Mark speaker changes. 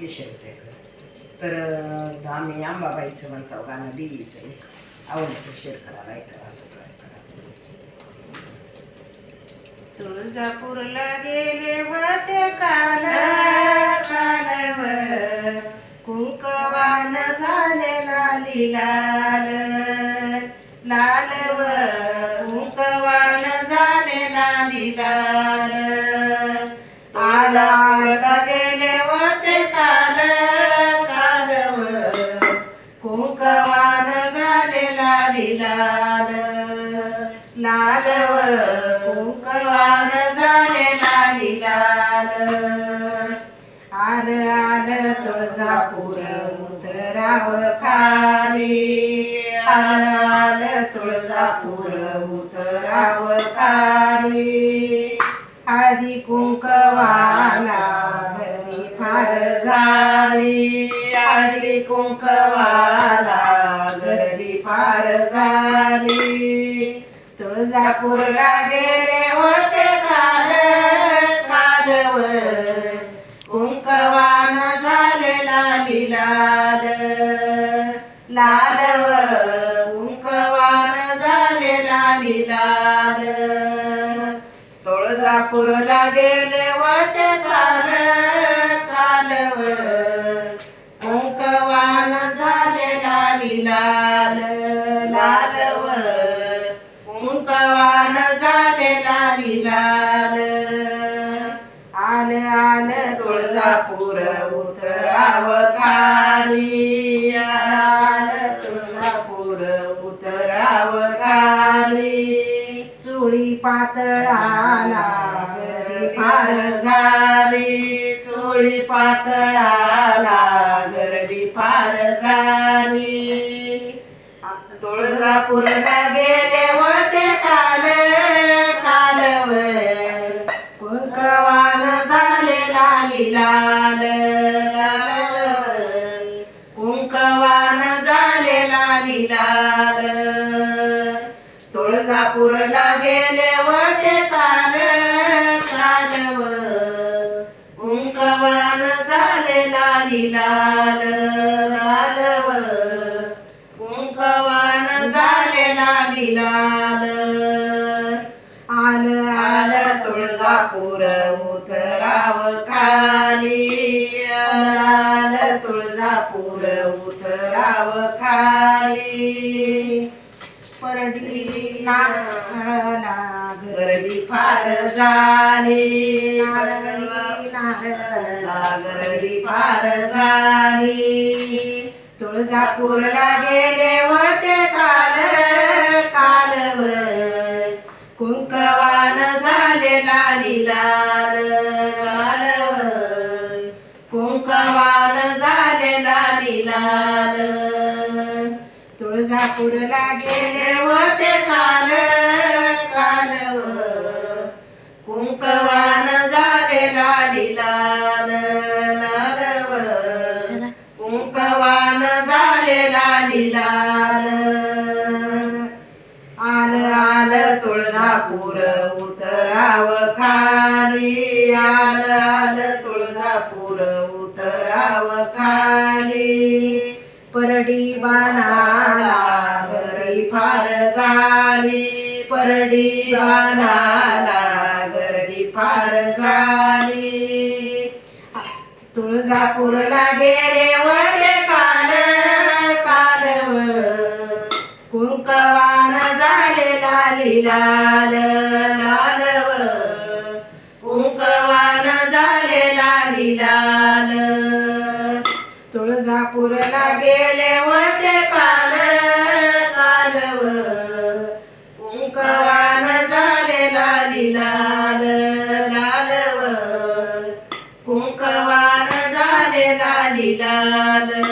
Speaker 1: केशवतेचं तर आम्ही आंबाबाईचं म्हणतो गाणं देवीचं आवडलं तर शेअर करायला लाईक असं सबस्क्राईब करा. तुळजापूरला गेले होते काल कालव कुंकवान झाले लाली लाल लालव कुंकवान झाले लाली लाल आला लाली लाल लालव कुंकवान झाले लाली लाल आल आल तुळजापूर उतराव खाली. आल आल तुळजापूर उतराव खाली. आधी कुंकवाला गर्दी फार झाली. आधी कुंकवाला गर्दी फार झाली. तुळजापूरला गेले होते काल कालव कुंकवान झाले लाली लाल. लालव कुंकवान झाले लाली लाल. तुळजापूरला गेले होते काल कालव लाली लाल लालव कुंकवान झाले लाली लाल आल आल तुळजापूर उतराव खाली. आल तुळजापूर उतराव खाली. चुळी पातळाला फार झाली. चुळी पातळाला तुळजापूरला गेले होते काल कालवर. कुंकवान झाले लाली लाल लालव कुंकवान झाले लाली लाल. तुळजापूरला गेले होते काल कालव कुंकवान झाले लाली लाल. लाली. लाल आल आल तुळजापूर उतराव खाली. आल तुळजापूर उतराव खाली. परडी नारळाला गर्दी फार झाली. नारळाला गर्दी फार झाली. तुळजापूरला गेले होते काल. कालव कुंकवान झाले लाली लाल लालव कुंकवान झाले लाली लाल तुळजापूरला गेले होते काल. तुळजापूर उतराव खाली. आल आल तुळजापूर उतराव खाली. परडी बाणाला फार झाली. परडी बाणाला गर्दी फार झाली. तुळजापूरला गेले वरे का लाली लाल लालव कुंकवान झाले लाली लाल तुळजापूरला गेले होते काल कालव कुंकवान झाले लाली लाल लालव कुंकवान झाले लाली लाल